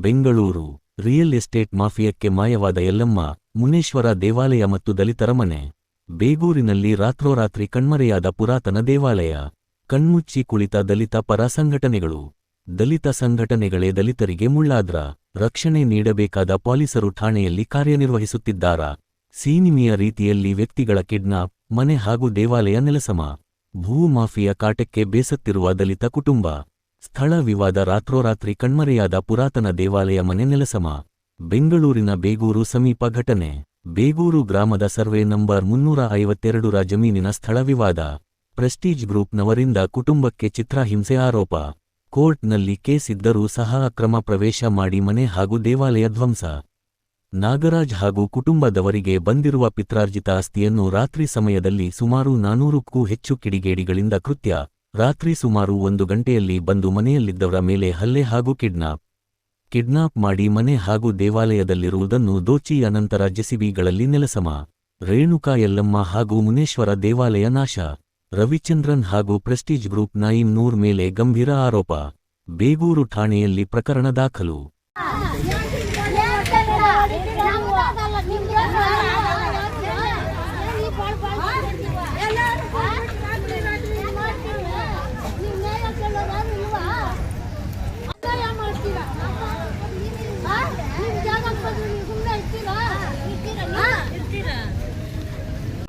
Bengaluru real estate ಮಾಫಿಯಕ್ಕೆ ಮಾಯವಾದ ಯಲ್ಲಮ್ಮ, ಮುನೇಶ್ವರ ದೇವಾಲಯ ಮತ್ತು ದಲಿತರ ಮನೆ. ಬೇಗೂರಿನಲ್ಲಿ ರಾತ್ರೋರಾತ್ರಿ ಕಣ್ಮರೆಯಾದ ಪುರಾತನ ದೇವಾಲಯ. ಕಣ್ಮುಚ್ಚಿ ಕುಳಿತ ದಲಿತ ಪರ ಸಂಘಟನೆಗಳು. ದಲಿತ ಸಂಘಟನೆಗಳೇ ದಲಿತರಿಗೆ ಮುಳ್ಳಾದ್ರ, ರಕ್ಷಣೆ ನೀಡಬೇಕಾದ ಪೊಲೀಸರು ಠಾಣೆಯಲ್ಲಿ ಕಾರ್ಯನಿರ್ವಹಿಸುತ್ತಿದ್ದಾರಾ. ಸೀನಿಮಿಯ ರೀತಿಯಲ್ಲಿ ವ್ಯಕ್ತಿಗಳ ಕಿಡ್ನಾಪ್, ಮನೆ ಹಾಗೂ ದೇವಾಲಯ ನೆಲಸಮ. ಭೂ ಮಾಫಿಯಾ ಕಾಟಕ್ಕೆ ಬೇಸತ್ತಿರುವ ದಲಿತ ಕುಟುಂಬ. ಸ್ಥಳ ವಿವಾದ ರಾತ್ರೋರಾತ್ರಿ ಕಣ್ಮರೆಯಾದ ಪುರಾತನ ದೇವಾಲಯ ಮನೆ ನೆಲಸಮ. ಬೆಂಗಳೂರಿನ ಬೇಗೂರು ಸಮೀಪ ಘಟನೆ. ಬೇಗೂರು ಗ್ರಾಮದ ಸರ್ವೆ ನಂಬರ್ ಮುನ್ನೂರ ಐವತ್ತೆರಡರ ಜಮೀನಿನ ಸ್ಥಳ ವಿವಾದ. ಪ್ರೆಸ್ಟೀಜ್ ಗ್ರೂಪ್ನವರಿಂದ ಕುಟುಂಬಕ್ಕೆ ಚಿತ್ರಹಿಂಸೆ ಆರೋಪ. ಕೋರ್ಟ್ನಲ್ಲಿ ಕೇಸ್ ಇದ್ದರೂ ಸಹ ಅಕ್ರಮ ಪ್ರವೇಶ ಮಾಡಿ ಮನೆ ಹಾಗೂ ದೇವಾಲಯ ಧ್ವಂಸ. ನಾಗರಾಜ್ ಹಾಗೂ ಕುಟುಂಬದವರಿಗೆ ಬಂದಿರುವ ಪಿತ್ರಾರ್ಜಿತ ಆಸ್ತಿಯನ್ನು ರಾತ್ರಿ ಸಮಯದಲ್ಲಿ ಸುಮಾರು ನಾನೂರಕ್ಕೂ ಹೆಚ್ಚು ಕಿಡಿಗೇಡಿಗಳಿಂದ ಕೃತ್ಯ. ರಾತ್ರಿ ಸುಮಾರು ಒಂದು ಗಂಟೆಯಲ್ಲಿ ಬಂದು ಮನೆಯಲ್ಲಿದ್ದವರ ಮೇಲೆ ಹಲ್ಲೆ ಹಾಗೂ ಕಿಡ್ನಾಪ್. ಕಿಡ್ನಾಪ್ ಮಾಡಿ ಮನೆ ಹಾಗೂ ದೇವಾಲಯದಲ್ಲಿರುವುದನ್ನು ದೋಚಿ ಅನಂತರ ಜೆಸಿಬಿಗಳಲ್ಲಿ ನೆಲಸಮ. ರೇಣುಕಾ ಯಲ್ಲಮ್ಮ ಹಾಗೂ ಮುನೇಶ್ವರ ದೇವಾಲಯ ನಾಶ. ರವಿಚಂದ್ರನ್ ಹಾಗೂ ಪ್ರೆಸ್ಟೀಜ್ ಗ್ರೂಪ್ ನೈಮ್ ನೂರ್ ಮೇಲೆ ಗಂಭೀರ ಆರೋಪ. ಬೇಗೂರು ಠಾಣೆಯಲ್ಲಿ ಪ್ರಕರಣ ದಾಖಲು.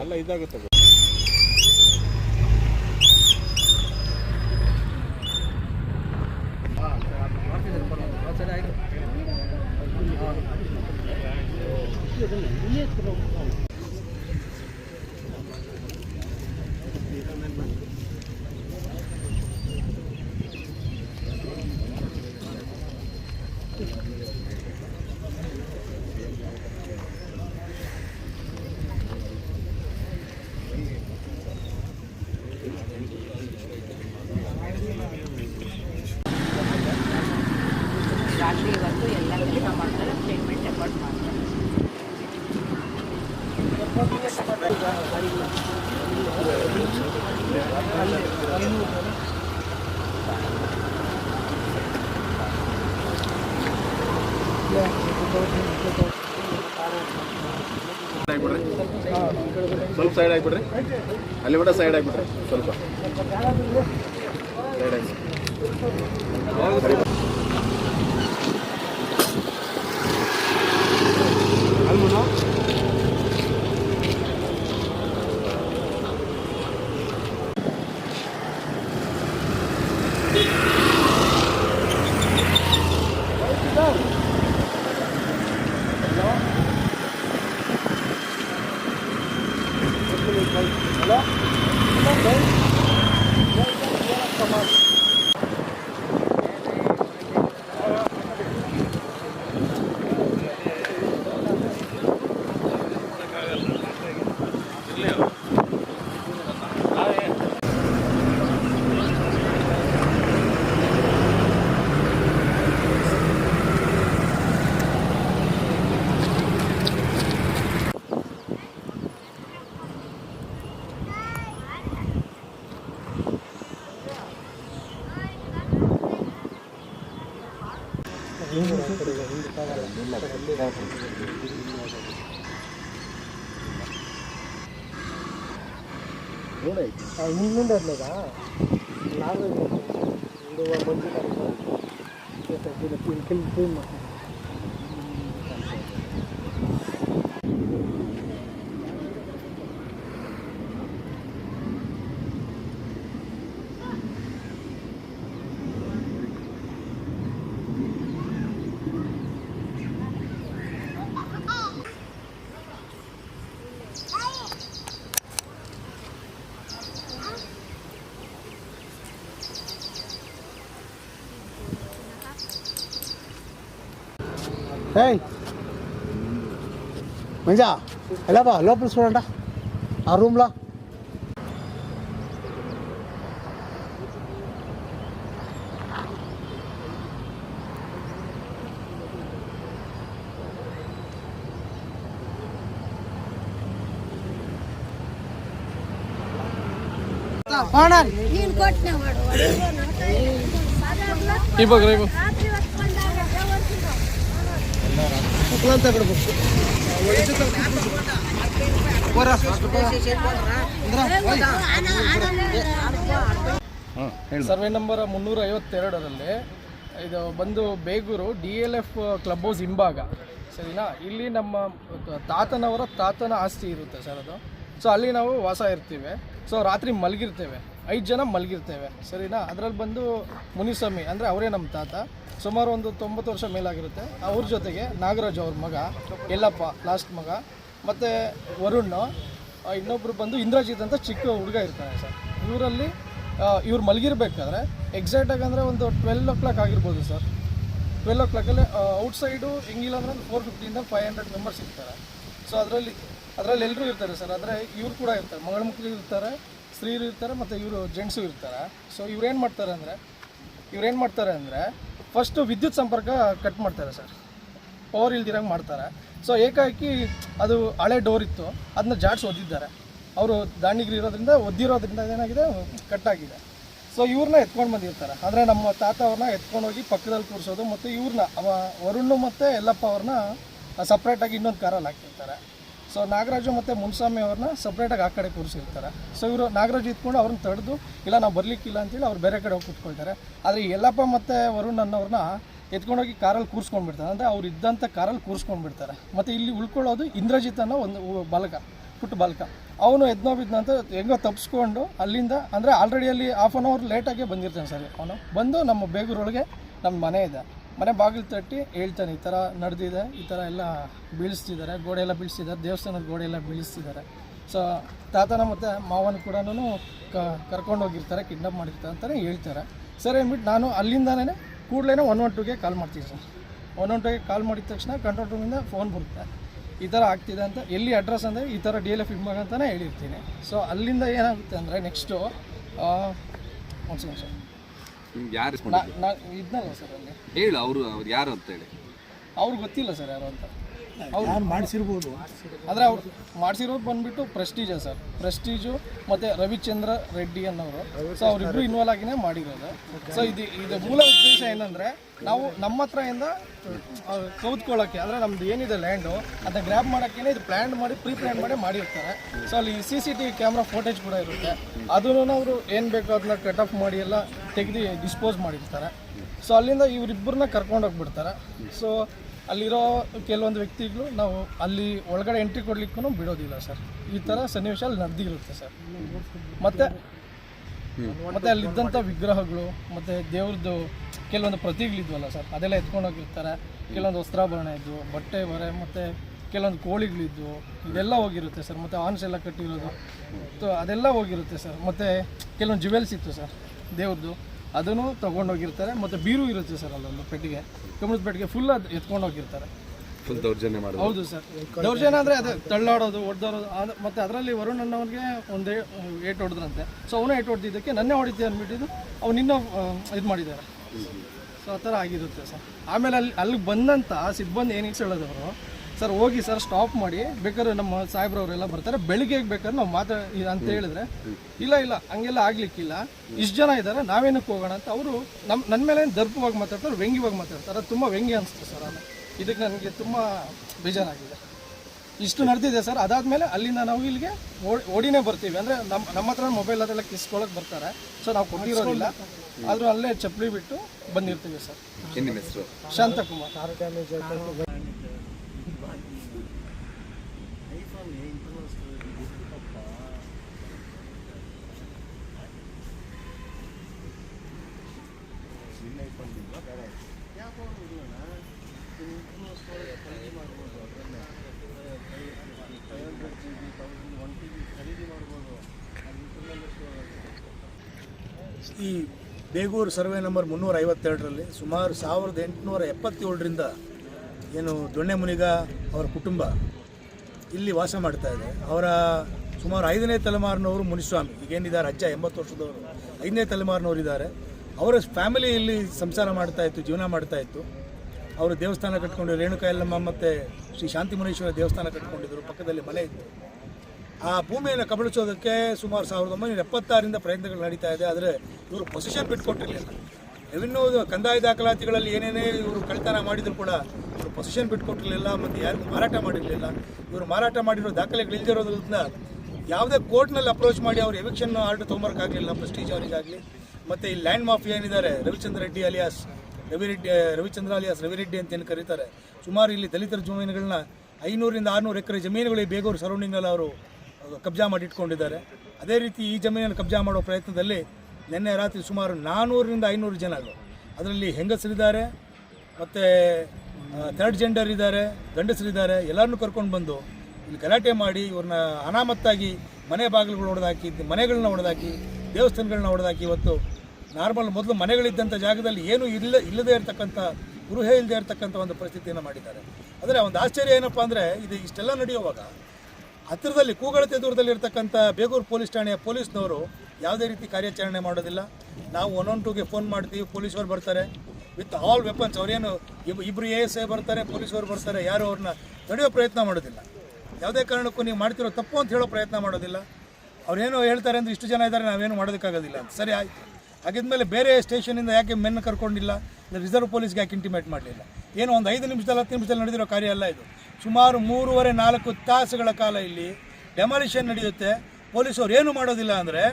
ಅಲ್ಲ ಇದಾಗುತ್ತೆ ರಾತ್ರಿ ಇವತ್ತು ಎಲ್ಲ ಕೆಲಸ ಮಾಡ್ತಾರೆ ಸ್ಟೇಟ್ಮೆಂಟ್ ರೆಕಾರ್ಡ್ ಮಾಡ್ತಾರೆ ಆಗ್ಬಿಡ್ರಿ ಸ್ವಲ್ಪ ಸೈಡ್ ಆಗಿಬಿಡ್ರಿ. ಅಲ್ಲಿ ಬಿಡ ಸೈಡ್ ಆಗಿಬಿಡ್ರಿ. ಸ್ವಲ್ಪ. ಸೈಡ್ ಆಗಿ ಹಿಂದೆ ಇರ್ಲಿಲ್ಲ ನಾವು ಇಡುವ ಮಂಜು ಕ್ಲೀನ್ ఏయ్ మంజా ఎలా బా లోపల చూడండి ఆ రూమ్లో కోణాలు ఇప్పుడు ಸರ್ವೆ ನಂಬರ್ ಮುನ್ನೂರ ಐವತ್ತೆರಡರಲ್ಲಿ ಇದು ಬಂದು Begur D L F club house ಹಿಂಭಾಗ, ಸರಿನಾ? ಇಲ್ಲಿ ನಮ್ಮ ತಾತನವರ ತಾತನ ಆಸ್ತಿ ಇರುತ್ತೆ ಸರ್ ಅದು. ಸೊ ಅಲ್ಲಿ ನಾವು ವಾಸ ಇರ್ತೀವಿ. ಸೊ ರಾತ್ರಿ ಮಲಗಿರ್ತೇವೆ. ಐದು ಜನ ಮಲಗಿರ್ತೇವೆ. ಸರಿನಾ? ಅದರಲ್ಲಿ ಬಂದು ಮುನಿಸ್ವಾಮಿ, ಅಂದರೆ ಅವರೇ ನಮ್ಮ ತಾತ. ಸುಮಾರು ಒಂದು ತೊಂಬತ್ತು ವರ್ಷ ಮೇಲಾಗಿರುತ್ತೆ. ಅವ್ರ ಜೊತೆಗೆ ನಾಗರಾಜ್ ಅವ್ರ ಮಗ, ಯಲ್ಲಪ್ಪ ಲಾಸ್ಟ್ ಮಗ, ಮತ್ತು ವರುಣ್ ಇನ್ನೊಬ್ಬರು ಬಂದು ಇಂದ್ರಜಿತ್ ಅಂತ ಚಿಕ್ಕ ಹುಡುಗ ಇರ್ತಾನೆ ಸರ್. ಇವರಲ್ಲಿ ಇವ್ರು ಮಲಗಿರ್ಬೇಕಾದ್ರೆ ಎಕ್ಸಾಕ್ಟಾಗಿ ಅಂದರೆ ಒಂದು ಟ್ವೆಲ್ ಓ ಕ್ಲಾಕ್ ಆಗಿರ್ಬೋದು ಸರ್. ಟ್ವೆಲ್ ಓ ಕ್ಲಾಕಲ್ಲಿ ಔಟ್ಸೈಡು ಹೆಂಗಿಲ್ಲ ಅಂದರೆ ಫೋರ್ ಫಿಫ್ಟಿಯಿಂದ ಫೈವ್ ಹಂಡ್ರೆಡ್ ಮೆಂಬರ್ಸ್ ಇರ್ತಾರೆ. ಸೊ ಅದರಲ್ಲಿ ಅದರಲ್ಲಿ ಎಲ್ಲರೂ ಇರ್ತಾರೆ ಸರ್. ಆದರೆ ಇವ್ರು ಕೂಡ ಇರ್ತಾರೆ. ಮಗಳ ಮಕ್ಕಳು ಇರ್ತಾರೆ ಸ್ತ್ರೀಯರು ಇರ್ತಾರೆ, ಮತ್ತು ಇವರು ಜೆಂಟ್ಸು ಇರ್ತಾರೆ. ಸೊ ಇವ್ರೇನು ಮಾಡ್ತಾರೆ ಅಂದರೆ ಇವ್ರೇನು ಮಾಡ್ತಾರೆ ಅಂದರೆ ಫಸ್ಟು ವಿದ್ಯುತ್ ಸಂಪರ್ಕ ಕಟ್ ಮಾಡ್ತಾರೆ ಸರ್. ಪವರ್ ಇಲ್ದಿರಂಗೆ ಮಾಡ್ತಾರೆ. ಸೊ ಏಕಾಏಕಿ ಅದು ಹಳೆ ಡೋರ್ ಇತ್ತು ಅದನ್ನ ಜಾಡ್ಸ್ ಒದ್ದಿದ್ದಾರೆ. ಅವರು ದಾಂಡಿಗಿರಿ ಇರೋದ್ರಿಂದ ಒದ್ದಿರೋದ್ರಿಂದ ಏನಾಗಿದೆ ಕಟ್ಟಾಗಿದೆ ಸೊ ಇವ್ರನ್ನ ಎತ್ಕೊಂಡು ಬಂದಿರ್ತಾರೆ. ಅಂದರೆ ನಮ್ಮ ತಾತ ಅವ್ರನ್ನ ಎತ್ಕೊಂಡೋಗಿ ಪಕ್ಕದಲ್ಲಿ ಕೂರಿಸೋದು, ಮತ್ತು ಇವ್ರನ್ನ ಅವ ವರುಣ್ ಮತ್ತು ಯಲ್ಲಪ್ಪ ಅವ್ರನ್ನ ಸಪ್ರೇಟಾಗಿ ಇನ್ನೊಂದು ಕಾರಲ್ಲಿ ಹಾಕಿರ್ತಾರೆ ಸೊ ನಾಗರಾಜು ಮತ್ತು ಮುನ್ಸ್ವಾಮಿ ಅವ್ರನ್ನ ಸಪ್ರೇಟಾಗಿ ಆ ಕಡೆ ಕೂರಿಸಿರ್ತಾರೆ. ಸೊ ಇವರು ನಾಗರಾಜು ಇತ್ಕೊಂಡು ಅವ್ರನ್ನ ತಡೆದು, ಇಲ್ಲ ನಾವು ಬರಲಿಕ್ಕಿಲ್ಲ ಅಂತೇಳಿ ಅವ್ರು ಬೇರೆ ಕಡೆ ಹೋಗಿ ಕೂತ್ಕೊಳ್ತಾರೆ. ಆದರೆ ಎಲ್ಲಪ್ಪ ಯಲ್ಲಪ್ಪ ಮತ್ತು ವರುಣ್ ಅನ್ನೋರನ್ನ ಎತ್ಕೊಂಡೋಗಿ ಕಾರಲ್ಲಿ ಕೂರಿಸ್ಕೊಂಡ್ಬಿಡ್ತಾರೆ. ಅಂದರೆ ಅವ್ರು ಇದ್ದಂಥ ಕಾರಲ್ಲಿ ಕೂರಿಸ್ಕೊಂಡ್ಬಿಡ್ತಾರೆ. ಮತ್ತು ಇಲ್ಲಿ ಉಳ್ಕೊಳ್ಳೋದು ಇಂದ್ರಜಿತ್ ಅನ್ನೋ ಒಂದು ಬಲಕ, ಪುಟ್ಟ ಬಾಲಕ. ಅವನು ಎದ್ನೋ ಬಿದ್ನಂತ ಹೆಂಗೋ ತಪ್ಪಿಸ್ಕೊಂಡು ಅಲ್ಲಿಂದ, ಅಂದರೆ ಆಲ್ರೆಡಿ ಅಲ್ಲಿ ಹಾಫ್ ಆನ್ ಅವರ್ ಲೇಟಾಗೆ ಬಂದಿರ್ತಾನೆ ಸರ್ ಅವನು. ಬಂದು ನಮ್ಮ ಬೇಗೂರೊಳಗೆ ನಮ್ಮ ಮನೆ ಇದೆ. ಮನೆ ಬಾಗಿಲು ತಟ್ಟಿ ಹೇಳ್ತಾನೆ, ಈ ಥರ ನಡೆದಿದೆ, ಈ ಥರ ಎಲ್ಲ ಬೀಳಿಸ್ತಿದ್ದಾರೆ ಗೋಡೆ ಎಲ್ಲ ಬೀಳಿಸ್ತಿದ್ದಾರೆ, ದೇವಸ್ಥಾನದ ಗೋಡೆ ಎಲ್ಲ ಬೀಳಿಸ್ತಿದ್ದಾರೆ. ಸೊ ತಾತನ ಮತ್ತು ಮಾವನ ಕೂಡ ಕರ್ಕೊಂಡು ಹೋಗಿರ್ತಾರೆ, ಕಿಡ್ನಾಪ್ ಮಾಡಿರ್ತಾರೆ ಅಂತಲೇ ಹೇಳ್ತಾರೆ. ಸರಿ ಅಂದ್ಬಿಟ್ಟು ನಾನು ಅಲ್ಲಿಂದನೇ ಕೂಡಲೇ ಒನ್ ಒನ್ ಟೂಗೆ ಕಾಲ್ ಮಾಡ್ತೀನಿ ಸರ್. ಒನ್ ಒನ್ ಟೂಗೆ ಕಾಲ್ ಮಾಡಿದ ತಕ್ಷಣ ಕಂಟ್ರೋಲ್ ರೂಮಿಂದ ಫೋನ್ ಬರುತ್ತೆ. ಈ ಥರ ಆಗ್ತಿದೆ ಅಂತ, ಎಲ್ಲಿ ಅಡ್ರೆಸ್ ಅಂದರೆ ಈ ಥರ ಡಿ ಎಲ್ ಎಫ್ ಇಮ್ಮಾಗ ಅಂತಲೇ ಹೇಳಿರ್ತೀನಿ. ಸೊ ಅಲ್ಲಿಂದ ಏನಾಗುತ್ತೆ ಅಂದರೆ ನೆಕ್ಸ್ಟು ಒಂದು ಸರ್. ನಿಮ್ಗೆ ಯಾರು ಇದ್ನಲ್ಲ ಸರ್ ಅಲ್ಲಿ. ಹೇಳು ಅವರು ಅವ್ರು ಯಾರು ಅಂತ ಹೇಳಿ. ಅವ್ರಿಗೆ ಗೊತ್ತಿಲ್ಲ ಸರ್ ಯಾರು ಅಂತ. ಯಾರು ಮಾಡಿಸಿರ್ಬೋದು? ಆದರೆ ಅವ್ರು ಮಾಡಿಸಿರೋದು ಬಂದ್ಬಿಟ್ಟು ಪ್ರೆಸ್ಟೀಜ ಸರ್. ಪ್ರೆಸ್ಟೀಜು ಮತ್ತು ರವಿಚಂದ್ರ ರೆಡ್ಡಿ ಅನ್ನೋರು. ಸೊ ಅವರಿಬ್ಬರು ಇನ್ವಾಲ್ವ್ ಆಗಿನೇ ಮಾಡಿರೋದು. ಸೊ ಇದು ಇದು ಮೂಲ ಉದ್ದೇಶ ಏನಂದರೆ ನಾವು ನಮ್ಮ ಹತ್ರದಿಂದ ಆ, ಕೌದ್ಕೊಳ್ಳೋಕ್ಕೆ ಅಂದರೆ ನಮ್ದು ಏನಿದೆ ಲ್ಯಾಂಡು ಅದನ್ನ ಗ್ರ್ಯಾಬ್ ಮಾಡೋಕ್ಕೇ ಇದು ಪ್ಲ್ಯಾನ್ ಮಾಡಿ ಪ್ರೀ ಪ್ಲ್ಯಾನ್ ಮಾಡಿ ಮಾಡಿರ್ತಾರೆ. ಸೊ ಅಲ್ಲಿ C C T V camera footage ಕೂಡ ಇರುತ್ತೆ. ಅದನ್ನು ಅವರು ಏನು ಬೇಕೋ ಅದನ್ನ ಕಟ್ ಆಫ್ ಮಾಡಿ ಎಲ್ಲ ತೆಗೆದು ಡಿಸ್ಪೋಸ್ ಮಾಡಿರ್ತಾರೆ. ಸೊ ಅಲ್ಲಿಂದ ಇವರಿಬ್ಬರನ್ನ ಕರ್ಕೊಂಡೋಗ್ಬಿಡ್ತಾರೆ ಸೊ ಅಲ್ಲಿರೋ ಕೆಲವೊಂದು ವ್ಯಕ್ತಿಗಳು ನಾವು ಅಲ್ಲಿ ಒಳಗಡೆ ಎಂಟ್ರಿ ಕೊಡ್ಲಿಕ್ಕೂ ಬಿಡೋದಿಲ್ಲ ಸರ್ ಈ ಥರ ಸನ್ನಿವೇಶ ಅಲ್ಲಿ ನಡೆದಿರುತ್ತೆ ಸರ್ ಮತ್ತು ಮತ್ತು ಅಲ್ಲಿದ್ದಂಥ ವಿಗ್ರಹಗಳು, ಮತ್ತು ದೇವ್ರದ್ದು ಕೆಲವೊಂದು ಪ್ರತಿಗಳಿದ್ವಲ್ಲ ಸರ್ ಅದೆಲ್ಲ ಎತ್ಕೊಂಡು ಹೋಗಿರ್ತಾರೆ. ಕೆಲವೊಂದು ವಸ್ತ್ರಾಭರಣ ಇದ್ದು ಬಟ್ಟೆ ಬರೆ ಮತ್ತು ಕೆಲವೊಂದು ಕೋಳಿಗಳಿದ್ವು, ಇದೆಲ್ಲ ಹೋಗಿರುತ್ತೆ ಸರ್ ಮತ್ತು ಆನ್ಸ್ ಎಲ್ಲ ಕಟ್ಟಿರೋದು. ಅದೆಲ್ಲ ಹೋಗಿರುತ್ತೆ ಸರ್ ಮತ್ತು ಕೆಲವೊಂದು ಜುವೆಲ್ಸ್ ಇತ್ತು ಸರ್ ದೇವ್ರದ್ದು. ಅದನ್ನು ತೊಗೊಂಡೋಗಿರ್ತಾರೆ ಮತ್ತು ಬೀರು ಇರುತ್ತೆ ಸರ್ ಅಲ್ಲೊಂದು ಪೆಟ್ಟಿಗೆ. ಕಮಲದ ಪೆಟ್ಟಿಗೆ ಫುಲ್ ಅದು ಎತ್ಕೊಂಡು ಹೋಗಿರ್ತಾರೆ. ಫುಲ್ ದೌರ್ಜನ್ಯ ಮಾಡೋದು ಹೌದು ಸರ್. ದೌರ್ಜನ್ಯ ಅಂದರೆ ಅದೇ ತಳ್ಳಾಡೋದು ಹೊಡೆದೋರೋದು ಮತ್ತು ಅದರಲ್ಲಿ ವರುಣ್ ಅನ್ನೋನಿಗೆ ಒಂದೇ ಏಟ್ ಹೊಡೆದ್ರಂತೆ. ಸೊ ಅವನು ಏಟ್ ಹೊಡೆದಿದ್ದಕ್ಕೆ ನನ್ನೇ ಹೊಡಿತೆ ಅಂದ್ಬಿಟ್ಟಿದ್ದು ಅವ್ನು ಇನ್ನ ಇದು ಮಾಡಿದ್ದಾರೆ. ಸೊ ಆ ಥರ ಆಗಿರುತ್ತೆ ಸರ್. ಆಮೇಲೆ ಅಲ್ಲಿ ಅಲ್ಲಿಗೆ ಬಂದಂಥ ಸಿಬ್ಬಂದಿ ಏನಕ್ಕೆ ಹೇಳೋದವರು ಸರ್ ಹೋಗಿ ಸರ್ ಸ್ಟಾಪ್ ಮಾಡಿ. ಬೇಕಾದ್ರೆ ನಮ್ಮ ಸಾಹೇಬ್ರವರೆಲ್ಲ ಬರ್ತಾರೆ. ಬೆಳಿಗ್ಗೆ ಬೇಕಾದ್ರೆ ನಾವು ಮಾತ್ರ ಇದ್ ಅಂತ ಹೇಳಿದ್ರೆ ಇಲ್ಲ ಇಲ್ಲ ಹಂಗೆಲ್ಲ ಆಗ್ಲಿಕ್ಕಿಲ್ಲ. ಇಷ್ಟು ಜನ ಇದ್ದಾರೆ ನಾವೇನಕ್ಕೆ ಹೋಗೋಣ ಅಂತ ಅವರು ನಮ್ಮ ನನ್ನ ಮೇಲೆ ದರ್ಪವಾಗಿ ಮಾತಾಡ್ತಾರೆ ವ್ಯಂಗ್ಯವಾಗಿ ಮಾತಾಡ್ತಾರೆ. ಅದು ತುಂಬ ವ್ಯಂಗ್ಯ ಅನಿಸ್ತು ಸರ್ ಅಲ್ಲ ಇದಕ್ಕೆ ನನಗೆ ತುಂಬ ಬೇಜಾರಾಗಿದೆ. ಇಷ್ಟು ನಡೆದಿದೆ ಸರ್ ಅದಾದಮೇಲೆ ಅಲ್ಲಿಂದ ನಾವು ಇಲ್ಲಿಗೆ ಓಡ್- ಓಡಿನೇ ಬರ್ತೀವಿ. ಅಂದರೆ ನಮ್ಮ ನಮ್ಮ ಹತ್ರ ಮೊಬೈಲ್ ಅದೆಲ್ಲ ಕಿಸ್ಕೊಳಕ್ಕೆ ಬರ್ತಾರೆ. ಸೊ ನಾವು ಕೊಟ್ಟಿರೋದಿಲ್ಲ. ಆದರೂ ಅಲ್ಲೇ ಚಪ್ಪಲಿ ಬಿಟ್ಟು ಬಂದಿರ್ತೀವಿ ಸರ್. ಈ ಬೇಗೂರು ಸರ್ವೆ ನಂಬರ್ ಮುನ್ನೂರ ಐವತ್ತೆರಡರಲ್ಲಿ ಸುಮಾರು ಸಾವಿರದ ಎಂಟುನೂರ ಎಪ್ಪತ್ತೇಳರಿಂದ ಏನು ದೊಣ್ಣೆ ಮುನಿಗ ಅವರ ಕುಟುಂಬ ಇಲ್ಲಿ ವಾಸ ಮಾಡ್ತಾ ಇದೆ. ಅವರ ಸುಮಾರು ಐದನೇ ತಲೆಮಾರಿನವರು ಮುನಿಸ್ವಾಮಿ. ಈಗೇನಿದ್ದಾರೆ ಅಜ್ಜ ಎಂಬತ್ತು ವರ್ಷದವರು. ಐದನೇ ತಲೆಮಾರಿನವರು ಇದ್ದಾರೆ. ಅವರ ಫ್ಯಾಮಿಲಿ ಇಲ್ಲಿ ಸಂಸಾರ ಮಾಡ್ತಾ ಇತ್ತು, ಜೀವನ ಮಾಡ್ತಾ ಇತ್ತು. ಅವರು ದೇವಸ್ಥಾನ ಕಟ್ಕೊಂಡು ರೇಣುಕಾ ಯಲ್ಲಮ್ಮ ಮತ್ತು ಶ್ರೀ ಶಾಂತಿ ಮುನೀಶ್ವರ ದೇವಸ್ಥಾನ ಕಟ್ಕೊಂಡಿದ್ದರು. ಪಕ್ಕದಲ್ಲಿ ಮನೆ ಇತ್ತು. ಆ ಭೂಮಿಯನ್ನು ಕಬಳಿಸೋದಕ್ಕೆ ಸುಮಾರು ಸಾವಿರದ ಒಂಬೈನೂರ ಎಪ್ಪತ್ತಾರರಿಂದ ಪ್ರಯತ್ನಗಳು ನಡೀತಾ ಇದೆ. ಆದರೆ ಇವರು ಪೊಸಿಷನ್ ಬಿಟ್ಕೊಟ್ಟಿರಲಿಲ್ಲ. ರೆವಿನ್ಯೂ ಕಂದಾಯ ದಾಖಲಾತಿಗಳಲ್ಲಿ ಏನೇನೇ ಇವರು ಕಳ್ತನ ಮಾಡಿದ್ರು ಕೂಡ ಇವರು ಪೊಸಿಷನ್ ಬಿಟ್ಕೊಟ್ಟಿರಲಿಲ್ಲ ಮತ್ತು ಯಾರಿಗೂ ಮಾರಾಟ ಮಾಡಿರಲಿಲ್ಲ. ಇವರು ಮಾರಾಟ ಮಾಡಿರೋ ದಾಖಲೆಗಳು ಇಲ್ದಿರೋದ್ರಿಂದ ಯಾವುದೇ ಕೋರ್ಟ್ನಲ್ಲಿ ಅಪ್ರೋಚ್ ಮಾಡಿ ಅವ್ರು ಎವಿಕ್ಷನ್ ಆರ್ಡರ್ ತೊಗೊಂಬರೋಕ್ಕಾಗಲಿಲ್ಲ ಪ್ರೆಸ್ಟೀಜ್ ಅವರಿಗಾಗಲಿ. ಮತ್ತು ಈ ಲ್ಯಾಂಡ್ ಮಾಫಿಯಾ ಏನಿದ್ದಾರೆ? ರವಿಚಂದ್ರ ರೆಡ್ಡಿ ಅಲಿಯಾಸ್ ರವಿರೆಡ್ಡಿ ರವಿಚಂದ್ರ ಅಲಿಯಾಸ್ ರವಿರೆಡ್ಡಿ ಅಂತ ಏನು ಕರೀತಾರೆ? ಸುಮಾರು ಇಲ್ಲಿ ದಲಿತರ ಜಮೀನುಗಳನ್ನ ಐನೂರಿಂದ ಆರುನೂರು ಎಕರೆ ಜಮೀನುಗಳು ಬೇಗೂರು ಸರೌಂಡಿಂಗಲ್ಲಿ ಅವರು ಕಬ್ಜಾ ಮಾಡಿಟ್ಕೊಂಡಿದ್ದಾರೆ ಅದೇ ರೀತಿ ಈ ಜಮೀನನ್ನು ಕಬ್ಜಾ ಮಾಡೋ ಪ್ರಯತ್ನದಲ್ಲಿ ನಿನ್ನೆ ರಾತ್ರಿ ಸುಮಾರು ನಾನ್ನೂರರಿಂದ ಐನೂರು ಜನರು ಅದರಲ್ಲಿ ಹೆಂಗಸರಿದ್ದಾರೆ, ಮತ್ತು ಥರ್ಡ್ ಜೆಂಡರ್ ಇದ್ದಾರೆ, ಗಂಡಸರಿದ್ದಾರೆ, ಎಲ್ಲರನ್ನು ಕರ್ಕೊಂಡು ಬಂದು ಇಲ್ಲಿ ಗಲಾಟೆ ಮಾಡಿ ಇವ್ರನ್ನ ಅನಾಮತ್ತಾಗಿ ಮನೆ ಬಾಗಿಲುಗಳು ಹೊಡೆದಾಕಿ ಮನೆಗಳನ್ನ ಹೊಡೆದಾಕಿ ದೇವಸ್ಥಾನಗಳನ್ನ ಹೊಡೆದಾಕಿ ಇವತ್ತು ನಾರ್ಮಲ್ ಮೊದಲು ಮನೆಗಳಿದ್ದಂಥ ಜಾಗದಲ್ಲಿ ಏನೂ ಇಲ್ಲ, ಇಲ್ಲದೇ ಇರತಕ್ಕಂಥ, ಗೃಹ ಇಲ್ಲದೆ ಇರತಕ್ಕಂಥ ಒಂದು ಪರಿಸ್ಥಿತಿಯನ್ನು ಮಾಡಿದ್ದಾರೆ. ಆದರೆ ಒಂದು ಆಶ್ಚರ್ಯ ಏನಪ್ಪ ಅಂದರೆ, ಇದು ಇಷ್ಟೆಲ್ಲ ನಡೆಯುವಾಗ ಹತ್ತಿರದಲ್ಲಿ ಕೂಗಳತೆ ದೂರದಲ್ಲಿ ಇರತಕ್ಕಂಥ ಬೇಗೂರು ಪೊಲೀಸ್ ಠಾಣೆಯ ಪೊಲೀಸ್ನವರು ಯಾವುದೇ ರೀತಿ ಕಾರ್ಯಾಚರಣೆ ಮಾಡೋದಿಲ್ಲ. ನಾವು ಒನ್ ಒನ್ ಟೂಗೆ ಫೋನ್ ಮಾಡ್ತೀವಿ, ಪೊಲೀಸರು ಬರ್ತಾರೆ. ವಿತ್ ಆಲ್ ವೆಪನ್ಸ್, ಅವರೇನು ಇಬ್ ಇಬ್ಬರು ಎ ಎಸ್ ಐ ಬರ್ತಾರೆ, ಪೊಲೀಸರು ಬರ್ತಾರೆ, ಯಾರು ಅವ್ರನ್ನ ತಡೆಯೋ ಪ್ರಯತ್ನ ಮಾಡೋದಿಲ್ಲ. ಯಾವುದೇ ಕಾರಣಕ್ಕೂ ನೀವು ಮಾಡ್ತಿರೋ ತಪ್ಪು ಅಂತ ಹೇಳೋ ಪ್ರಯತ್ನ ಮಾಡೋದಿಲ್ಲ. ಅವ್ರೇನು ಹೇಳ್ತಾರೆ ಅಂದರೆ ಇಷ್ಟು ಜನ ಇದ್ದಾರೆ, ನಾವೇನು ಮಾಡೋದಕ್ಕಾಗೋದಿಲ್ಲ ಅಂತ. ಸರಿ, ಆಯಿತು. ಹಾಗಿದ್ಮೇಲೆ ಬೇರೆ ಸ್ಟೇಷನಿಂದ ಯಾಕೆ ಮೆನ್ ಕರ್ಕೊಂಡಿಲ್ಲ? ರಿಸರ್ವ್ ಪೊಲೀಸ್ಗೆ ಯಾಕೆ ಇಂಟಿಮೇಟ್ ಮಾಡಲಿಲ್ಲ? ಏನು ಒಂದು ಐದು ನಿಮಿಷದಲ್ಲಿ, ಹತ್ತು ನಿಮಿಷದಲ್ಲಿ ನಡೆದಿರೋ ಕಾರ್ಯ ಅಲ್ಲ ಇದು. ಸುಮಾರು ಮೂರುವರೆ, ನಾಲ್ಕು ತಾಸುಗಳ ಕಾಲ ಇಲ್ಲಿ ಡೆಮಾಲಿಷನ್ ನಡೆಯುತ್ತೆ. ಪೊಲೀಸವ್ರು ಏನು ಮಾಡೋದಿಲ್ಲ ಅಂದರೆ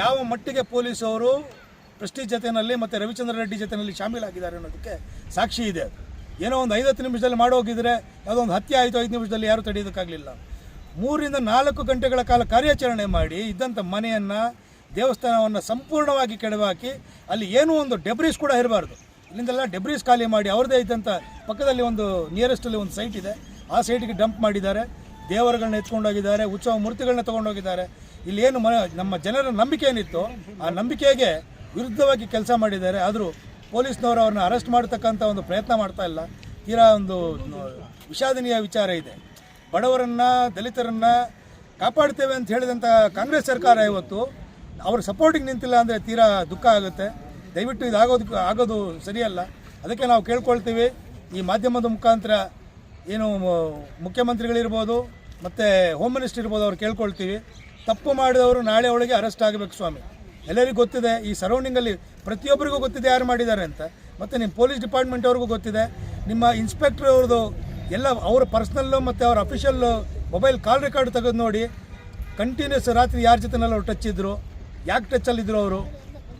ಯಾವ ಮಟ್ಟಿಗೆ ಪೊಲೀಸವರು ಪ್ರೆಸ್ಟೀಜ್ ಜೊತೆಯಲ್ಲಿ ಮತ್ತು ರವಿಚಂದ್ರ ರೆಡ್ಡಿ ಜೊತೆಯಲ್ಲಿ ಶಾಮೀಲಾಗಿದ್ದಾರೆ ಅನ್ನೋದಕ್ಕೆ ಸಾಕ್ಷಿ ಇದೆ ಅದು. ಏನೋ ಒಂದು ಐವತ್ತು ನಿಮಿಷದಲ್ಲಿ ಮಾಡೋಗಿದ್ರೆ ಯಾವುದೋ ಒಂದು ಹತ್ಯೆ ಆಯಿತು, ಐದು ನಿಮಿಷದಲ್ಲಿ ಯಾರೂ ತಡೆಯೋದಕ್ಕಾಗಲಿಲ್ಲ. ಮೂರಿಂದ ನಾಲ್ಕು ಗಂಟೆಗಳ ಕಾಲ ಕಾರ್ಯಾಚರಣೆ ಮಾಡಿ ಇದ್ದಂಥ ಮನೆಯನ್ನು ದೇವಸ್ಥಾನವನ್ನು ಸಂಪೂರ್ಣವಾಗಿ ಕೆಡವಾಕಿ ಅಲ್ಲಿ ಏನೂ ಒಂದು ಡೆಬ್ರೀಸ್ ಕೂಡ ಇರಬಾರ್ದು. ಅಲ್ಲಿಂದೆಲ್ಲ ಡೆಬ್ರೀಸ್ ಖಾಲಿ ಮಾಡಿ ಅವ್ರದ್ದೇ ಇದ್ದಂಥ ಪಕ್ಕದಲ್ಲಿ ಒಂದು ನಿಯರೆಸ್ಟಲ್ಲಿ ಒಂದು ಸೈಟ್ ಇದೆ. ಆ ಸೈಟಿಗೆ ಡಂಪ್ ಮಾಡಿದ್ದಾರೆ. ದೇವರುಗಳನ್ನ ಎತ್ಕೊಂಡೋಗಿದ್ದಾರೆ ಉತ್ಸವ ಮೂರ್ತಿಗಳನ್ನ ತೊಗೊಂಡೋಗಿದ್ದಾರೆ ಇಲ್ಲಿ ಏನು ಮ ನಮ್ಮ ಜನರ ನಂಬಿಕೆ ಏನಿತ್ತು ಆ ನಂಬಿಕೆಗೆ ವಿರುದ್ಧವಾಗಿ ಕೆಲಸ ಮಾಡಿದ್ದಾರೆ. ಆದರೂ ಪೊಲೀಸ್ನವರು ಅವ್ರನ್ನ ಅರೆಸ್ಟ್ ಮಾಡ್ತಕ್ಕಂಥ ಒಂದು ಪ್ರಯತ್ನ ಮಾಡ್ತಾ ಇಲ್ಲ. ತೀರಾ ಒಂದು ವಿಷಾದನೀಯ ವಿಚಾರ ಇದೆ. ಬಡವರನ್ನು, ದಲಿತರನ್ನು ಕಾಪಾಡ್ತೇವೆ ಅಂತ ಹೇಳಿದಂಥ ಕಾಂಗ್ರೆಸ್ ಸರ್ಕಾರ ಇವತ್ತು ಅವ್ರ ಸಪೋರ್ಟಿಗೆ ನಿಂತಿಲ್ಲ ಅಂದರೆ ತೀರಾ ದುಃಖ ಆಗುತ್ತೆ. ದಯವಿಟ್ಟು ಇದು ಆಗೋದಕ್ಕೆ ಆಗೋದು ಸರಿಯಲ್ಲ. ಅದಕ್ಕೆ ನಾವು ಕೇಳ್ಕೊಳ್ತೀವಿ. ಈ ಮಾಧ್ಯಮದ ಮುಖಾಂತರ ಏನು ಮುಖ್ಯಮಂತ್ರಿಗಳಿರ್ಬೋದು ಮತ್ತು ಹೋಮ್ ಮಿನಿಸ್ಟರ್ ಇರ್ಬೋದು ಅವ್ರು ಕೇಳ್ಕೊಳ್ತೀವಿ. ತಪ್ಪು ಮಾಡಿದವರು ನಾಳೆ ಒಳಗೆ ಅರೆಸ್ಟ್ ಆಗಬೇಕು ಸ್ವಾಮಿ. ಎಲ್ಲರಿಗೂ ಗೊತ್ತಿದೆ, ಈ ಸರೌಂಡಿಂಗಲ್ಲಿ ಪ್ರತಿಯೊಬ್ಬರಿಗೂ ಗೊತ್ತಿದೆ ಯಾರು ಮಾಡಿದ್ದಾರೆ ಅಂತ. ಮತ್ತು ನಿಮ್ಮ ಪೊಲೀಸ್ ಡಿಪಾರ್ಟ್ಮೆಂಟ್ ಅವ್ರಿಗೂ ಗೊತ್ತಿದೆ. ನಿಮ್ಮ ಇನ್ಸ್ಪೆಕ್ಟರ್ ಅವ್ರದ್ದು ಎಲ್ಲ ಅವರ ಪರ್ಸ್ನಲ್ಲು ಮತ್ತು ಅವ್ರ ಅಫಿಷಿಯಲ್ ಮೊಬೈಲ್ ಕಾಲ್ ರೆಕಾರ್ಡ್ ತೆಗೆದು ನೋಡಿ. ಕಂಟಿನ್ಯೂಸ್ ರಾತ್ರಿ ಯಾರ ಜೊತೆನಲ್ಲ ಟಚ್ ಇದ್ದರು ಯಾಕೆ ಟಚ್ಚಲ್ಲಿದ್ದರು ಅವರು?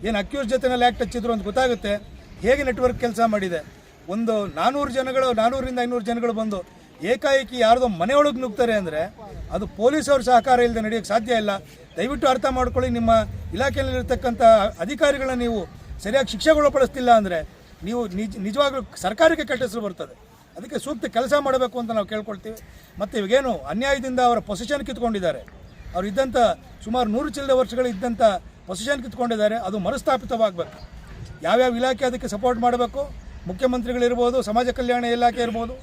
ಏನು ಅಕ್ಯೂಸ್ ಜೊತೆನಲ್ಲಿ ಯಾಕೆ ಟಚ್ ಇದ್ರು ಅಂತ ಗೊತ್ತಾಗುತ್ತೆ. ಹೇಗೆ ನೆಟ್ವರ್ಕ್ ಕೆಲಸ ಮಾಡಿದೆ? ಒಂದು ನಾನ್ನೂರು ಜನಗಳು ನಾನ್ನೂರಿಂದ ಐನೂರು ಜನಗಳು ಬಂದು ಏಕಾಏಕಿ ಯಾರ್ದೋ ಮನೆಯೊಳಗೆ ನುಗ್ತಾರೆ ಅಂದರೆ ಅದು ಪೊಲೀಸವ್ರ ಸಹಕಾರ ಇಲ್ಲದೆ ನಡೆಯೋಕ್ಕೆ ಸಾಧ್ಯ ಇಲ್ಲ. ದಯವಿಟ್ಟು ಅರ್ಥ ಮಾಡ್ಕೊಳ್ಳಿ, ನಿಮ್ಮ ಇಲಾಖೆಯಲ್ಲಿರ್ತಕ್ಕಂಥ ಅಧಿಕಾರಿಗಳನ್ನ ನೀವು ಸರಿಯಾಗಿ ಶಿಕ್ಷೆಗೊಳಪಡಿಸ್ತಿಲ್ಲ ಅಂದರೆ ನೀವು ನಿಜ, ನಿಜವಾಗ್ಲೂ ಸರ್ಕಾರಕ್ಕೆ ಕೆಟ್ಟ ಹೆಸರು ಬರ್ತದೆ. ಅದಕ್ಕೆ ಸೂಕ್ತ ಕೆಲಸ ಮಾಡಬೇಕು ಅಂತ ನಾವು ಕೇಳ್ಕೊಳ್ತೀವಿ. ಮತ್ತು ಇವಾಗೇನು ಅನ್ಯಾಯದಿಂದ ಅವರ ಪೊಸಿಷನ್ ಕಿತ್ಕೊಂಡಿದ್ದಾರೆ. ಅವ್ರು ಇದ್ದಂಥ ಸುಮಾರು ನೂರು ಚಿಲ್ಲರೆ ವರ್ಷಗಳು ಇದ್ದಂಥ ಪೊಸಿಷನ್ ಕಿತ್ಕೊಂಡಿದ್ದಾರೆ, ಅದು ಮರುಸ್ಥಾಪಿತವಾಗಬೇಕು. ಯಾವ್ಯಾವ ಇಲಾಖೆ ಅದಕ್ಕೆ ಸಪೋರ್ಟ್ ಮಾಡಬೇಕು? ಮುಖ್ಯಮಂತ್ರಿಗಳಿರ್ಬೋದು, ಸಮಾಜ ಕಲ್ಯಾಣ ಇಲಾಖೆ ಇರ್ಬೋದು,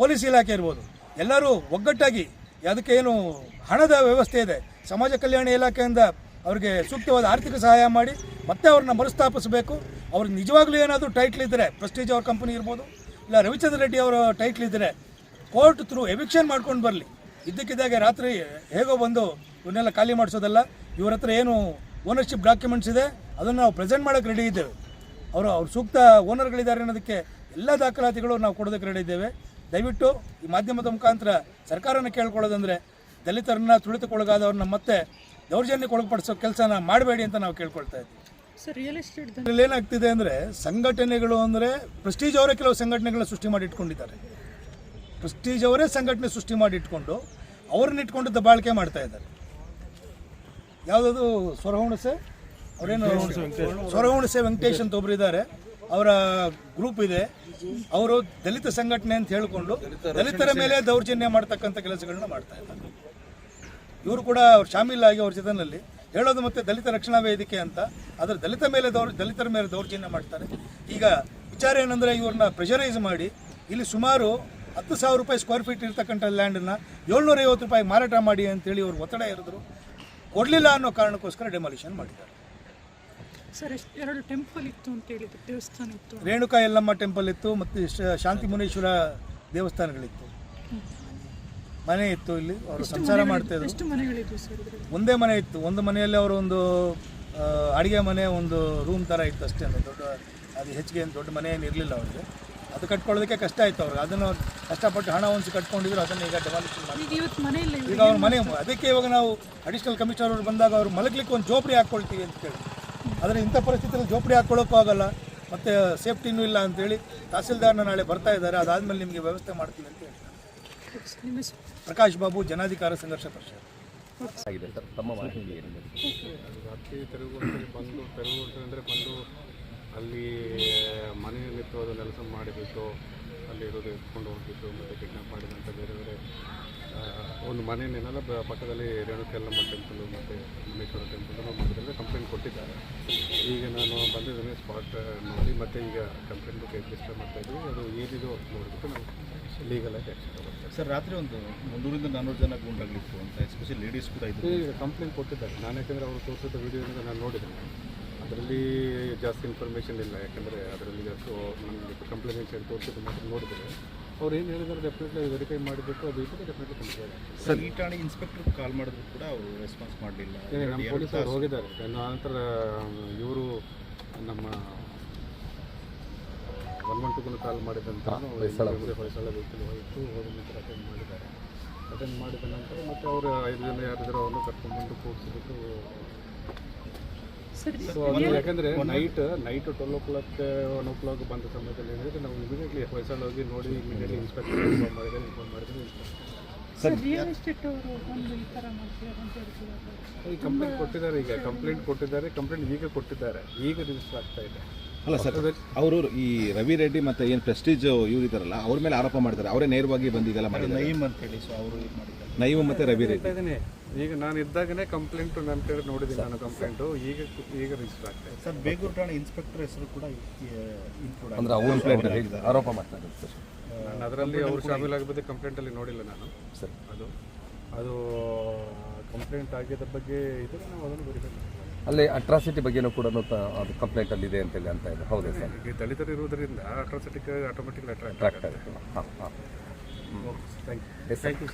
ಪೊಲೀಸ್ ಇಲಾಖೆ ಇರ್ಬೋದು. ಎಲ್ಲರೂ ಒಗ್ಗಟ್ಟಾಗಿ ಅದಕ್ಕೆ ಏನು ಹಣದ ವ್ಯವಸ್ಥೆ ಇದೆ. ಸಮಾಜ ಕಲ್ಯಾಣ ಇಲಾಖೆಯಿಂದ ಅವರಿಗೆ ಸೂಕ್ತವಾದ ಆರ್ಥಿಕ ಸಹಾಯ ಮಾಡಿ ಮತ್ತೆ ಅವ್ರನ್ನ ಮರುಸ್ಥಾಪಿಸಬೇಕು. ಅವ್ರಿಗೆ ನಿಜವಾಗ್ಲೂ ಏನಾದರೂ ಟೈಟ್ಲ್ ಇದ್ದರೆ ಪ್ರೆಸ್ಟೀಜ್ ಅವ್ರ ಕಂಪನಿ ಇರ್ಬೋದು, ಇಲ್ಲ ರವಿಚಂದ್ರ ರೆಡ್ಡಿ ಅವರ ಟೈಟ್ಲ್ ಇದ್ದರೆ ಕೋರ್ಟ್ ಥ್ರೂ ಎವಿಕ್ಷನ್ ಮಾಡ್ಕೊಂಡು ಬರಲಿ. ಇದ್ದಕ್ಕಿದ್ದಾಗೆ ರಾತ್ರಿ ಹೇಗೋ ಬಂದು ಇವನ್ನೆಲ್ಲ ಖಾಲಿ ಮಾಡಿಸೋದಲ್ಲ ಇವ್ರ ಹತ್ರ ಏನು ಓನರ್ಶಿಪ್ ಡಾಕ್ಯುಮೆಂಟ್ಸ್ ಇದೆ ಅದನ್ನು ನಾವು ಪ್ರೆಸೆಂಟ್ ಮಾಡೋಕ್ಕೆ ರೆಡಿ ಇದ್ದೇವೆ. ಅವರು ಅವ್ರು ಸೂಕ್ತ ಓನರ್ಗಳಿದ್ದಾರೆ ಅನ್ನೋದಕ್ಕೆ ಎಲ್ಲ ದಾಖಲಾತಿಗಳು ನಾವು ಕೊಡೋದಕ್ಕೆ ರೆಡಿ ಇದ್ದೇವೆ. ದಯವಿಟ್ಟು ಈ ಮಾಧ್ಯಮದ ಮುಖಾಂತರ ಸರ್ಕಾರನ ಕೇಳ್ಕೊಳ್ಳೋದಂದರೆ ದಲಿತರನ್ನ ತುಳಿತಕ್ಕೊಳಗಾದವ್ರನ್ನ ಮತ್ತೆ ದೌರ್ಜನ್ಯಕ್ಕೆ ಒಳಪಡಿಸೋ ಕೆಲಸನ ಮಾಡಬೇಡಿ ಅಂತ ನಾವು ಕೇಳ್ಕೊಳ್ತಾ ಇದ್ದೀವಿ. ಸರ್ ರಿಯಲ್ ಎಸ್ಟೇಟ್ ಇದರಲ್ಲಿ ಏನಾಗ್ತಿದೆ ಅಂದರೆ ಸಂಘಟನೆಗಳು ಅಂದರೆ ಪ್ರೆಸ್ಟೀಜ್ ಅವರೇ ಕೆಲವು ಸಂಘಟನೆಗಳನ್ನ ಸೃಷ್ಟಿ ಮಾಡಿ ಇಟ್ಕೊಂಡಿದ್ದಾರೆ. ಪ್ರೆಸ್ಟೀಜ್ ಅವರೇ ಸಂಘಟನೆ ಸೃಷ್ಟಿ ಮಾಡಿ ಇಟ್ಕೊಂಡು ಅವ್ರನ್ನ ಇಟ್ಕೊಂಡು ದಬ್ಬಾಳಿಕೆ ಮಾಡ್ತಾ ಇದ್ದಾರೆ. ಯಾವುದದು? ಸೊರಹುಣಸೆ ಅವರೇನು ಸೊರಹುಣಸೆ ವೆಂಕಟೇಶ್. ಅಂತ ಒಬ್ರು ಇದ್ದಾರೆ. ಅವರ ಗ್ರೂಪ್ ಇದೆ. ಅವರು ದಲಿತ ಸಂಘಟನೆ ಅಂತ ಹೇಳಿಕೊಂಡು ದಲಿತರ ಮೇಲೆ ದೌರ್ಜನ್ಯ ಮಾಡ್ತಕ್ಕಂಥ ಕೆಲಸಗಳನ್ನ ಮಾಡ್ತಾ ಇದ್ದಾರೆ. ಇವರು ಕೂಡ ಅವ್ರು ಶಾಮೀಲಾಗಿ ಅವ್ರ ಜೊತೆನಲ್ಲಿ ಹೇಳೋದು ಮತ್ತೆ ದಲಿತ ರಕ್ಷಣಾ ವೇದಿಕೆ ಅಂತ. ಅದರ ದಲಿತ ಮೇಲೆ ದೌರ್ ದಲಿತರ ಮೇಲೆ ದೌರ್ಜನ್ಯ ಮಾಡ್ತಾರೆ. ಈಗ ವಿಚಾರ ಏನಂದರೆ ಇವ್ರನ್ನ ಪ್ರೆಷರೈಸ್ ಮಾಡಿ ಇಲ್ಲಿ ಸುಮಾರು ಹತ್ತು ಸಾವಿರ ರೂಪಾಯಿ ಸ್ಕ್ವೇರ್ ಫೀಟ್ ಇರ್ತಕ್ಕಂಥ ಲ್ಯಾಂಡನ್ನು ಏಳ್ನೂರೈವತ್ತು ರೂಪಾಯಿ ಮಾರಾಟ ಮಾಡಿ ಅಂತೇಳಿ ಅವ್ರು ಒತ್ತಡ ಇರಿದ್ರು ಕೊಡಲಿಲ್ಲ ಅನ್ನೋ ಕಾರಣಕ್ಕೋಸ್ಕರ ಡೆಮಾಲಿಷನ್ ಮಾಡಿದ್ದಾರೆ. ಸರ್ ಎರಡು ಟೆಂಪಲ್ ಇತ್ತು ಅಂತ ಹೇಳಿದ್ರು ದೇವಸ್ಥಾನ ಇತ್ತು? ರೇಣುಕಾ ಯಲ್ಲಮ್ಮ ಟೆಂಪಲ್ ಇತ್ತು ಮತ್ತು ಶಾಂತಿ ಮುನೇಶ್ವರ ದೇವಸ್ಥಾನಗಳಿತ್ತು. ಮನೆ ಇತ್ತು ಇಲ್ಲಿ ಅವರು ಸಂಸಾರ ಮಾಡ್ತಾ ಇದ್ರು. ಒಂದೇ ಮನೆ ಇತ್ತು ಒಂದು ಮನೆಯಲ್ಲಿ ಅವರು ಒಂದು ಅಡುಗೆ ಮನೆ ಒಂದು ರೂಮ್ ಥರ ಇತ್ತು ಅಷ್ಟೇ ದೊಡ್ಡ ಅದು ಹೆಚ್ಚಿಗೆ ಏನು ದೊಡ್ಡ ಮನೆ ಏನು ಇರಲಿಲ್ಲ ಅವ್ರಿಗೆ. ಅದು ಕಟ್ಕೊಳ್ಳೋದಕ್ಕೆ ಕಷ್ಟ ಆಯ್ತು ಅವ್ರಿಗೆ. ಅದನ್ನು ಕಷ್ಟಪಟ್ಟು ಹಣ ಒಂದು ಕಟ್ಕೊಂಡಿದ್ರು ಅದನ್ನು ಈಗ ಡೆಮಾಲಿಷನ್ ಮಾಡಿ ಈಗ ಅವ್ರ ಮನೆ ಅದಕ್ಕೆ ಇವಾಗ ನಾವು ಅಡಿಷನಲ್ ಕಮಿಷನರ್ ಅವರು ಬಂದಾಗ ಅವರು ಮಲಗಲಿಕ್ಕೆ ಒಂದು ಜೋಪಡಿ ಹಾಕ್ಕೊಳ್ತೀವಿ ಅಂತ ಕೇಳಿ ಆದರೆ ಇಂಥ ಪರಿಸ್ಥಿತಿಯಲ್ಲಿ ಜೋಪಡಿ ಹಾಕ್ಕೊಳ್ಳೋಕ್ಕೂ ಆಗಲ್ಲ. ಮತ್ತು ಸೇಫ್ಟಿನೂ ಇಲ್ಲ ಅಂತೇಳಿ ತಹಸೀಲ್ದಾರ್ನ ನಾಳೆ ಬರ್ತಾ ಇದ್ದಾರೆ. ಅದಾದಮೇಲೆ ನಿಮಗೆ ವ್ಯವಸ್ಥೆ ಮಾಡ್ತೀವಿ ಅಂತ ಹೇಳಿ. ನಿಮ್ಮ ಪ್ರಕಾಶ್ ಬಾಬು ಜನಾಧಿಕಾರ ಸಂಘರ್ಷ ಪರಿಷತ್. ರಾತ್ರಿ ತೆರವುಗೊಳಿಸಿ ಬಂದು ತೆರವುಗೊಳಿಸಿ ಅಂದರೆ ಬಂದು ಅಲ್ಲಿ ಮನೆಯಲ್ಲಿತ್ತು ನೆಲಸ ಮಾಡಿಬಿಟ್ಟು ಅಲ್ಲಿ ಇರೋದು ಎತ್ಕೊಂಡು ಹೋಗ್ಬಿಟ್ಟು ಮತ್ತು ಕಿಡ್ನಾಪ್ ಮಾಡಿದಂಥ ಬೇರೆ ಬೇರೆ ಒಂದು ಮನೆಯನ್ನೆಲ್ಲ ಪಕ್ಕದಲ್ಲಿ ರೇಣುಕೆಲ್ಲಮ್ಮ ಟೆಂಪಲು ಮತ್ತು ಮುನೇಶ್ವರ ಟೆಂಪಲ್ ಮಾಡಿದ್ರೆ ಕಂಪ್ಲೇಂಟ್ ಕೊಟ್ಟಿದ್ದಾರೆ. ಈಗ ನಾನು ಬಂದಿದ್ದೇನೆ ಸ್ಪಾಟ್ ನೋಡಿ ಮತ್ತು ಈಗ ಕಂಪ್ಲೇಂಟ್ ಬಗ್ಗೆ ರಿಜಿಸ್ಟರ್ ಮಾಡ್ತಾ ಇದ್ದೀವಿ. ಅದು ಏನಿದು ನೋಡಿಬಿಟ್ಟು ನಾವು ಲೀಗಲಾಗಿ ಆ್ಯಕ್ಷನ್ ತಗೊಳ್ತೇವೆ ಸರ್ ರಾತ್ರಿ ಒಂದು ಮುನ್ನೂರಿಂದ ನಾನ್ನೂರು ಜನ ಗುಂಡಾಗ್ಲಿತ್ತು ಅಂತ ಎಸ್ಪೆಷಲಿ ಲೇಡೀಸ್ ಕೂಡ ಇದ್ದರು ಈಗ ಕಂಪ್ಲೇಂಟ್ ಕೊಟ್ಟಿದ್ದಾರೆ. ನಾನು ಯಾಕಂದರೆ ಅವರು ತೋರಿಸಿದ ವೀಡಿಯೋದಿಂದ ನಾನು ನೋಡಿದ್ದೇನೆ. ಅದರಲ್ಲಿ ಜಾಸ್ತಿ ಇನ್ಫಾರ್ಮೇಷನ್ ಇಲ್ಲ ಯಾಕಂದರೆ ಅದರಲ್ಲಿ ಜಾಸ್ತಿ ಕಂಪ್ಲೇಂಟ್ಸ್ ಕಂಪ್ಲೇಂಟ್ ಹೇಳಿ ತೋರಿಸಿದ್ದು ಮಾತ್ರ ನೋಡಿದರೆ ಅವ್ರು ಏನು ಹೇಳಿದ್ರೆ ಡೆಫಿನೆಟ್ಲಿ ವೆರಿಫೈ ಮಾಡಿಬಿಟ್ಟು ಅದು ಇದ್ದರೆ ಡೆಫಿನೆಟ್ಲಿ ಕಂಪ್ಲೇಂಟ್ ಸರ್ ಈ ಠಾಣೆ ಇನ್ಸ್ಪೆಕ್ಟರ್ ಕಾಲ್ ಮಾಡಿದ್ರು ಕೂಡ ಅವರು ರೆಸ್ಪಾನ್ಸ್ ಮಾಡಲಿಲ್ಲ. ನಮ್ಮ ಪೊಲೀಸರು ಹೋಗಿದ್ದಾರೆ. ನಂತರ ಇವರು ನಮ್ಮ ಒನ್ ಒನ್ ಟುಗೂ ಕಾಲ್ ಮಾಡಿದಂಥ ಹೊಯ್ಸಳ ವೆಹಿಕಲ್ ಹೋಯಿತು ಹೋಗಿ ನಂತರ ಅಟೆಂಡ್ ಮಾಡಿದ್ದಾರೆ. ಅಟೆಂಡ್ ಮಾಡಿದ ನಂತರ ಮತ್ತು ಅವರು ಐದು ಜನ ಯಾರಿದ್ರು ಅವ್ರನ್ನ ಕರ್ಕೊಂಡ್ಬಂದು ಕೂಡಿಸಿಬಿಟ್ಟು ಸರಿ ಸೊ ಅದು ಯಾಕಂದರೆ night night twelve o'clock one o'clock ಬಂದ ಸಮಯದಲ್ಲಿ ಏನಿದೆ ನಾವು ಇಮಿಡಿಯೇಟ್ಲಿ ಹೊಯ್ಸಲ್ ಹೋಗಿ ನೋಡಿ ಇಮಿಡಿಯೇಟ್ಲಿ ಇನ್ಸ್ಪೆಕ್ಟರ್ ಇನ್ಫಾರ್ಮ್ ಮಾಡಿದ್ರೆ ಇನ್ಫಾರ್ಮ್ ಮಾಡಿದ್ರೆ ಈ ಕಂಪ್ಲೇಂಟ್ ಕೊಟ್ಟಿದ್ದಾರೆ ಈಗ ಕಂಪ್ಲೇಂಟ್ ಕೊಟ್ಟಿದ್ದಾರೆ ಕಂಪ್ಲೇಂಟ್ ಈಗ ಕೊಟ್ಟಿದ್ದಾರೆ. ಈಗ ರಿಜಿಸ್ಟರ್ ಆಗ್ತಾ ಇದೆ. ಅಲ್ಲ ಸರ್ ಅವರು ಈ ರವಿ ರೆಡ್ಡಿ ಮತ್ತೆ ಏನು ಪ್ರೆಸ್ಟೀಜ್ ಇವ್ರು ಇದಾರಲ್ಲ ಅವ್ರ ಮೇಲೆ ಆರೋಪ ಮಾಡ್ತಾರೆ. ಅವರೇ ನೇರವಾಗಿ ಬಂದು ಇದೆಲ್ಲ ಮಾಡಿದ್ದಾರೆ. ನಯೀಮ್ ಅಂತ ಹೇಳಿ ಸೊ ಅವರು ನೈಮ್ ಮತ್ತೆ ರವಿ ರೆಡ್ಡಿ. ಇದ್ದೀನಿ ಈಗ ನಾನು ಇದ್ದಾಗನೇ ಕಂಪ್ಲೇಂಟ್ ನನ್ನ ಕಡೆ ನೋಡಿದ್ದೀನಿ ನಾನು ಕಂಪ್ಲೇಂಟು ಈಗ ಈಗ ರಿಜಿಸ್ಟರ್ ಆಗ್ತಾ ಇದೆ. ಸರ್ ಬೇಗೂರು ಠಾಣೆ ಇನ್ಸ್ಪೆಕ್ಟರ್ ಹೆಸರು ಕೂಡ ಇನ್ಕ್ಲೂಡ್ ಅಂದ್ರೆ ಅವರು ಆರೋಪ ಮಾಡ್ತಾರೆ. ಸರ್ ನಾನು ಅದರಲ್ಲಿ ಅವರು ಶಾಮೀಲಾಗಬೇಕು ಕಂಪ್ಲೇಂಟಲ್ಲಿ ನೋಡಿಲ್ಲ ನಾನು. ಸರ್. ಅದು ಅದು ಕಂಪ್ಲೇಂಟ್ ಆಗಿದ್ದ ಬಗ್ಗೆ ಇದ್ರೆ ನಾವು ಅದನ್ನು ಮಾಡ್ತೀವಿ ಅಲ್ಲಿ ಅಟ್ರಾಸಿಟಿ ಬಗ್ಗೆನೂ ಕೂಡ ಅದು ಕಂಪ್ಲೇಂಟ್ ಅಲ್ಲಿ ಇದೆ ಅಂತೇಳಿ ಅಂತ ಇದೆ. ಹೌದು ಸರ್. ದಲಿತರು ಇರುವುದರಿಂದ ಅಟ್ರಾಸಿಟಿ ಆಟೋಮೆಟಿಕ್ ಅಟ್ರಾಕ್ಟ್ ಆಗುತ್ತೆ ಹಾಂ ಹಾಂ. Thank you yes thank you